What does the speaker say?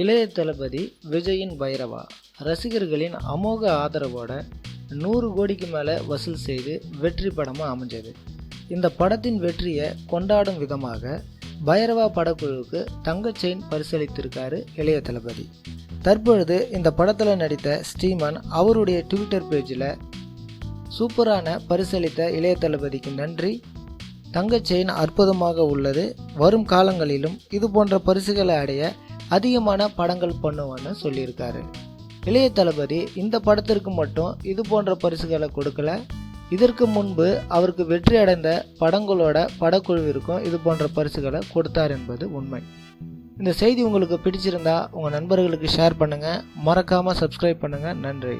இளைய தளபதி விஜயின் பைரவா. ரசிகர்களின் அமோக ஆதரவோட நூறு கோடிக்கு மேலே வசூல் செய்து வெற்றி படமாக அமைஞ்சது. இந்த படத்தின் வெற்றியை கொண்டாடும் விதமாக பைரவா படக்குழுவுக்கு தங்க செயின் பரிசளித்திருக்காரு இளைய தளபதி. தற்பொழுது இந்த படத்தில் நடித்த ஸ்ரீமன் அவருடைய ட்விட்டர் பேஜில் சூப்பரான பரிசளித்த இளைய தளபதிக்கு நன்றி. தங்க செயின் அற்புதமாக உள்ளது. வரும் காலங்களிலும் இது போன்ற பரிசுகளை அடைய அதிகமான படங்கள் பண்ணுவேன்னு சொல்லியிருக்காரு. இளைய தளபதி இந்த படத்திற்கு மட்டும் இது போன்ற பரிசுகளை கொடுக்கல. இதற்கு முன்பு அவருக்கு வெற்றி அடைந்த படங்களோட படக்குழுவிற்கும் இது போன்ற பரிசுகளை கொடுத்தார் என்பது உண்மை. இந்த செய்தி உங்களுக்கு பிடிச்சிருந்தா உங்கள் நண்பர்களுக்கு ஷேர் பண்ணுங்கள் மறக்காமல் சப்ஸ்கிரைப் பண்ணுங்கள் நன்றி.